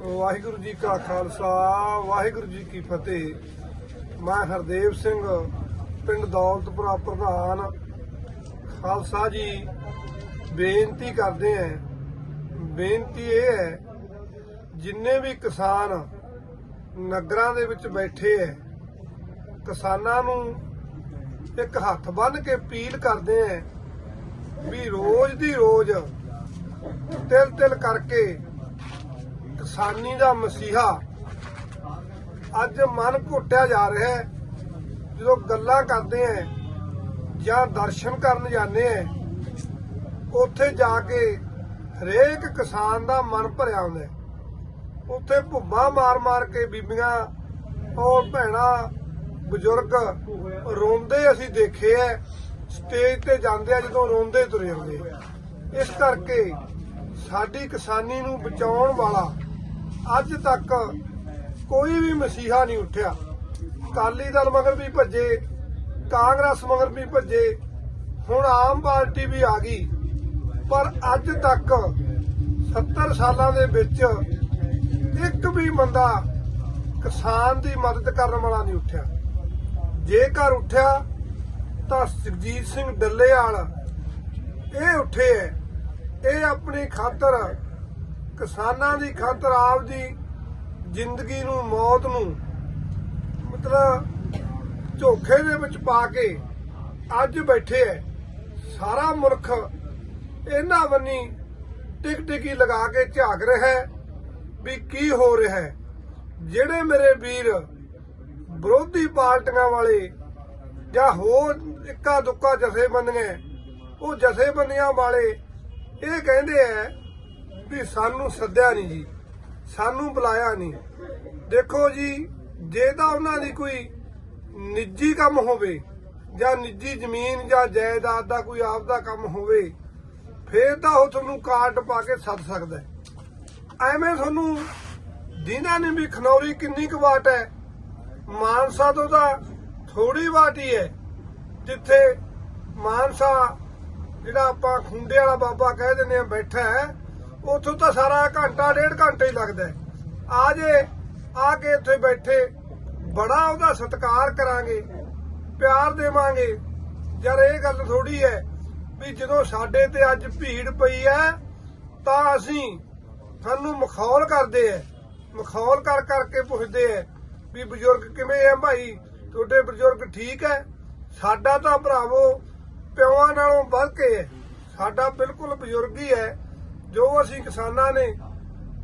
ਵਾਹਿਗੁਰੂ ਜੀ ਕਾ ਖਾਲਸਾ, ਵਾਹਿਗੁਰੂ ਜੀ ਕੀ ਫਤਿਹ। ਮੈਂ ਹਰਦੇਵ ਸਿੰਘ, ਪਿੰਡ ਦੌਲਤਪੁਰਾ ਪ੍ਰਧਾਨ। ਖਾਲਸਾ ਜੀ, ਬੇਨਤੀ ਕਰਦੇ ਆਂ ਬੇਨਤੀ ਇਹ ਹੈ ਜਿੰਨੇ ਵੀ ਕਿਸਾਨ ਨਗਰਾਂ ਦੇ ਵਿੱਚ ਬੈਠੇ ਐ, ਕਿਸਾਨਾਂ ਨੂੰ ਇੱਕ ਹੱਥ ਬੰਨ ਕੇ ਅਪੀਲ ਕਰਦੇ ਆਂ ਵੀ ਰੋਜ਼ ਦੀ ਰੋਜ਼ ਤਿਲ ਤਿਲ ਕਰਕੇ ਕਿਸਾਨੀ ਦਾ ਮਸੀਹਾ ਅੱਜ ਮਨ ਘੁੱਟਿਆ ਜਾ ਰਿਹਾ ਹੈ। ਜਦੋਂ ਗੱਲਾਂ ਕਰਦੇ ਆ ਜਾਂ ਦਰਸ਼ਨ ਕਰਨ ਜਾਂਦੇ ਆ ਉੱਥੇ ਜਾ ਕੇ ਹਰੇਕ ਕਿਸਾਨ ਦਾ ਮਨ ਭਰਿਆ ਹੁੰਦਾ ਉੱਥੇ ਭੁੱਬਾ ਮਾਰ-ਮਾਰ ਕੇ ਬੀਬੀਆਂ ਔਰ ਭੈਣਾਂ, ਬਜ਼ੁਰਗ ਰੋਂਦੇ ਅਸੀਂ ਦੇਖੇ ਐ। ਸਟੇਜ ਤੇ ਜਾਂਦੇ ਆ ਜਦੋਂ ਰੋਂਦੇ ਤੁਰੇ ਜਾਂਦੇ ਇਸ ਕਰਕੇ ਸਾਡੀ ਕਿਸਾਨੀ ਨੂੰ ਬਚਾਉਣ ਵਾਲਾ ਅੱਜ ਤੱਕ ਕੋਈ ਵੀ ਮਸੀਹਾ ਨਹੀਂ ਉੱਠਿਆ। ਕਾਲੀ ਦਲ ਮਗਰ ਵੀ ਭੱਜੇ, ਕਾਂਗਰਸ ਮਗਰ ਵੀ ਭੱਜੇ, ਹੁਣ ਆਮ ਪਾਰਟੀ ਵੀ ਆ ਗਈ। ਪਰ ਅੱਜ ਤੱਕ 70 ਸਾਲਾਂ ਦੇ ਵਿੱਚ ਇੱਕ ਵੀ ਬੰਦਾ ਕਿਸਾਨ ਦੀ ਮਦਦ ਕਰਨ ਵਾਲਾ ਨਹੀਂ ਉੱਠਿਆ। ਜੇਕਰ ਉੱਠਿਆ, ਤਾਂ ਸੁਖਜੀਤ ਸਿੰਘ ਡੱਲੇਵਾਲ ਇਹ ਉੱਠੇ ਹੈ। ਇਹ ਆਪਣੀ ਖਾਤਰ ਕਿਸਾਨਾਂ ਦੀ ਖਾਤਰ ਆਪਦੀ ਜ਼ਿੰਦਗੀ ਨੂੰ, ਮੌਤ ਨੂੰ ਮਤਲਬ ਝੋਖੇ ਦੇ ਵਿੱਚ ਪਾ ਕੇ ਅੱਜ ਬੈਠੇ ਐ। ਸਾਰਾ ਮੁਲਕ ਇਹਨਾਂ ਬੰਨੀ ਟਿਕ ਟਿਕੀ ਲਗਾ ਕੇ ਝਾਕ ਰਿਹਾ ਵੀ ਕੀ ਹੋ ਰਿਹਾ ਜਿਹੜੇ ਮੇਰੇ ਵੀਰ ਵਿਰੋਧੀ ਪਾਰਟੀਆਂ ਵਾਲੇ ਜਾਂ ਹੋਰ ਇੱਕਾ ਦੁੱਕਾ ਜਥੇਬੰਦੀਆਂ ਉਹ ਜਥੇਬੰਦੀਆਂ ਵਾਲੇ ਇਹ ਕਹਿੰਦੇ ਐ ਵੀ ਸਾਨੂੰ ਸੱਦਿਆ ਨਹੀਂ ਜੀ, ਸਾਨੂੰ ਬੁਲਾਇਆ ਨਹੀਂ। ਦੇਖੋ ਜੀ, ਜੇ ਤਾਂ ਉਹਨਾਂ ਦੀ ਕੋਈ ਨਿੱਜੀ ਕੰਮ ਹੋਵੇ, ਜਾਂ ਨਿੱਜੀ ਜ਼ਮੀਨ ਜਾਂ ਜਾਇਦਾਦ ਦਾ ਕੋਈ ਆਪਦਾ ਕੰਮ ਹੋਵੇ, ਫੇਰ ਤਾਂ ਉਹ ਤੁਹਾਨੂੰ ਕਾਰਡ ਪਾ ਕੇ ਸੱਦ ਸਕਦਾ ਐਵੇਂ ਤੁਹਾਨੂੰ ਜਿਨ੍ਹਾਂ ਨੇ ਵੀ ਖਨੌਰੀ ਕਿੰਨੀ ਕੁ ਵਾਟ ਹੈ, ਮਾਨਸਾ ਤੋਂ ਤਾਂ ਥੋੜੀ ਵਾਟ ਹੀ ਹੈ, ਜਿੱਥੇ ਮਾਨਸਾ ਜਿਹੜਾ ਆਪਾਂ ਖੁੰਡੇ ਵਾਲਾ ਬਾਬਾ ਕਹਿ ਦਿੰਦੇ ਆ ਬੈਠਾ ਹੈ ਉੱਥੋਂ ਤਾਂ ਸਾਰਾ ਘੰਟਾ, ਡੇਢ ਘੰਟਾ ਹੀ ਲੱਗਦਾ ਆ ਜੇ, ਆ ਕੇ ਇੱਥੇ ਬੈਠੇ, ਬੜਾ ਉਹਦਾ ਸਤਿਕਾਰ ਕਰਾਂਗੇ, ਪਿਆਰ ਦੇਵਾਂਗੇ। ਯਾਰ ਇਹ ਗੱਲ ਥੋੜੀ ਹੈ ਵੀ ਜਦੋਂ ਸਾਡੇ ਤੇ ਅੱਜ ਭੀੜ ਪਈ ਹੈ, ਤਾਂ ਅਸੀਂ ਸਾਨੂੰ ਮਖੌਲ ਕਰਦੇ ਐ ਮਖੌਲ ਕਰ ਕਰਕੇ ਪੁੱਛਦੇ ਐ ਵੀ ਬਜ਼ੁਰਗ ਕਿਵੇਂ ਐ ਭਾਈ? ਤੁਹਾਡੇ ਬਜ਼ੁਰਗ ਠੀਕ ਐ ਸਾਡਾ ਤਾਂ ਭਰਾਵੋ ਪਿਓਾਂ ਨਾਲੋਂ ਵੱਧ ਕੇ ਐ ਸਾਡਾ ਬਿਲਕੁਲ ਬਜ਼ੁਰਗ ਹੀ ਐ ਜੋ ਅਸੀਂ ਕਿਸਾਨਾਂ ਨੇ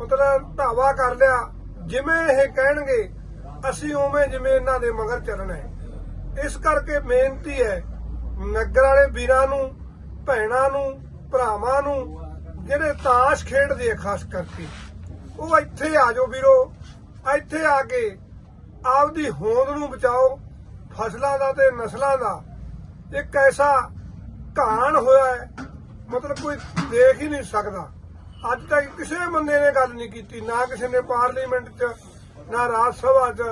ਮਤਲਬ ਧਾਵਾ ਕਰ ਲਿਆ, ਜਿਵੇਂ ਇਹ ਕਹਿਣਗੇ, ਅਸੀਂ ਉਵੇਂ ਜਿਵੇਂ ਇਹਨਾਂ ਦੇ ਮਗਰ ਚੱਲਣਾ ਹੈ। ਇਸ ਕਰਕੇ ਬੇਨਤੀ ਹੈ, ਨਗਰ ਵਾਲੇ ਵੀਰਾਂ ਨੂੰ, ਭੈਣਾਂ ਨੂੰ, ਭਰਾਵਾਂ ਨੂੰ, ਜਿਹੜੇ ਤਾਸ਼ ਖੇਡਦੇ ਆ ਖਾਸ ਕਰਕੇ, ਉਹ ਇੱਥੇ ਆ ਜਾਓ ਵੀਰੋ, ਇੱਥੇ ਆ ਕੇ ਆਪਦੀ ਹੋਂਦ ਨੂੰ ਬਚਾਓ, ਫਸਲਾਂ ਦਾ ਤੇ ਨਸਲਾਂ ਦਾ। ਇੱਕ ਐਸਾ ਘਾਣ ਹੋਇਆ ਹੈ ਮਤਲਬ ਕੋਈ ਦੇਖ ਹੀ ਨਹੀਂ ਸਕਦਾ। ਅੱਜ ਤੱਕ ਕਿਸੇ ਬੰਦੇ ਨੇ ਗੱਲ ਨਹੀਂ ਕੀਤੀ, ਨਾ ਕਿਸੇ ਨੇ ਪਾਰਲੀਮੈਂਟ 'ਚ, ਨਾ ਰਾਜ ਸਭਾ 'ਚ।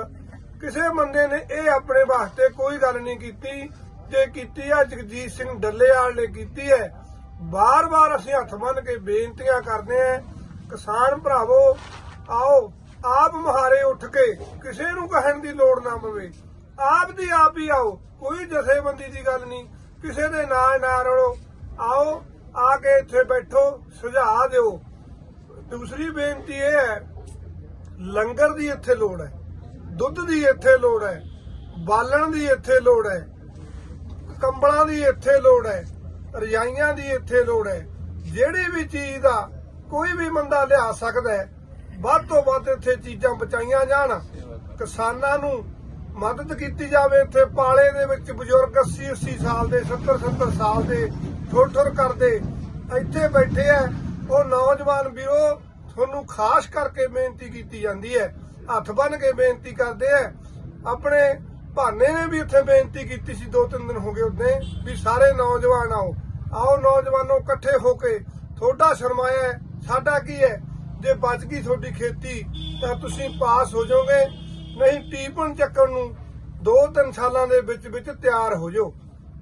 ਕਿਸੇ ਬੰਦੇ ਨੇ ਇਹ ਆਪਣੇ ਵਾਸਤੇ ਕੋਈ ਗੱਲ ਨਹੀਂ ਕੀਤੀ। ਜੇ ਕੀਤੀ ਆ, ਜਗਜੀਤ ਸਿੰਘ ਡੱਲੇਵਾਲ ਨੇ ਕੀਤੀ ਹੈ। ਬਾਰ-ਬਾਰ ਅਸੀਂ ਹੱਥ ਬੰਨ ਕੇ ਬੇਨਤੀਆਂ ਕਰਦੇ ਆਂ ਕਿਸਾਨ ਭਰਾਵੋ, ਆਓ, ਆਪ ਮਹਾਰੇ ਉੱਠ ਕੇ ਕਿਸੇ ਨੂੰ ਕਹਿਣ ਦੀ ਲੋੜ ਨਾ ਪਵੇ। ਆਪ ਦੀ ਆਪ ਹੀ ਆਓ, ਕੋਈ ਜਥੇਬੰਦੀ ਦੀ ਗੱਲ ਨਹੀਂ। ਕਿਸੇ ਦੇ ਨਾਲ ਨਾ ਰਲੋ। ਆਓ ਆ ਕੇ ਇੱਥੇ ਬੈਠੋ ਸੁਝਾਅ ਦਿਓ। ਦੂਸਰੀ ਬੇਨਤੀ ਇਹ ਹੈ, ਲੰਗਰ ਦੀ ਇੱਥੇ ਲੋੜ ਹੈ, ਦੁੱਧ ਦੀ ਇੱਥੇ ਲੋੜ ਹੈ, ਬਾਲਣ ਦੀ ਇੱਥੇ ਲੋੜ ਹੈ, ਕੰਬਲਾਂ ਦੀ ਇੱਥੇ ਲੋੜ ਹੈ, ਰਜਾਈਆਂ ਦੀ ਇੱਥੇ ਲੋੜ ਹੈ। ਜਿਹੜੀ ਵੀ ਚੀਜ਼ ਦਾ ਕੋਈ ਵੀ ਬੰਦਾ ਲਿਆ ਸਕਦਾ ਹੈ, ਵੱਧ ਤੋਂ ਵੱਧ ਇੱਥੇ ਚੀਜ਼ਾਂ ਬਚਾਈਆਂ ਜਾਣ। ਕਿਸਾਨਾਂ ਨੂੰ ਮਦਦ ਕੀਤੀ ਜਾਵੇ ਇੱਥੇ ਪਾਲੇ ਦੇ ਵਿੱਚ, ਬਜ਼ੁਰਗ 80 80 ਸਾਲ ਦੇ 70 70 ਸਾਲ ਦੇ ਠੁਰ ਠੁਰ ਕਰਦੇ ਇੱਥੇ ਬੈਠੇ ਆ। ਉਹ ਨੌਜਵਾਨ ਵੀਰੋ ਤੁਹਾਨੂੰ ਖਾਸ ਕਰਕੇ ਬੇਨਤੀ ਕੀਤੀ ਜਾਂਦੀ ਹੈ। ਹੱਥ ਬੰਨ ਕੇ ਬੇਨਤੀ ਕਰਦੇ ਆ। ਆਪਣੇ ਭਾਨੇ ਨੇ ਵੀ ਉੱਥੇ ਬੇਨਤੀ ਕੀਤੀ ਸੀ ਦੋ ਤਿੰਨ ਦਿਨ ਹੋ ਗਏ ਉਹਦੇ ਵੀ ਸਾਰੇ ਨੌਜਵਾਨ ਆਓ। ਆਓ ਨੌਜਵਾਨੋ ਇਕੱਠੇ ਹੋ ਕੇ ਤੁਹਾਡਾ ਸਰਮਾਇਆ ਹੈ, ਸਾਡਾ ਕੀ ਹੈ? ਜੇ ਬਚ ਗਈ ਤੁਹਾਡੀ ਖੇਤੀ ਤਾਂ ਤੁਸੀਂ ਪਾਸ ਹੋ ਜਾਓਗੇ। ਨਹੀਂ ਟੀਪਨ ਚੱਕਣ ਨੂੰ ਦੋ ਤਿੰਨ ਸਾਲਾਂ ਦੇ ਵਿੱਚ ਵਿੱਚ ਤਿਆਰ ਹੋ ਜਾਓ।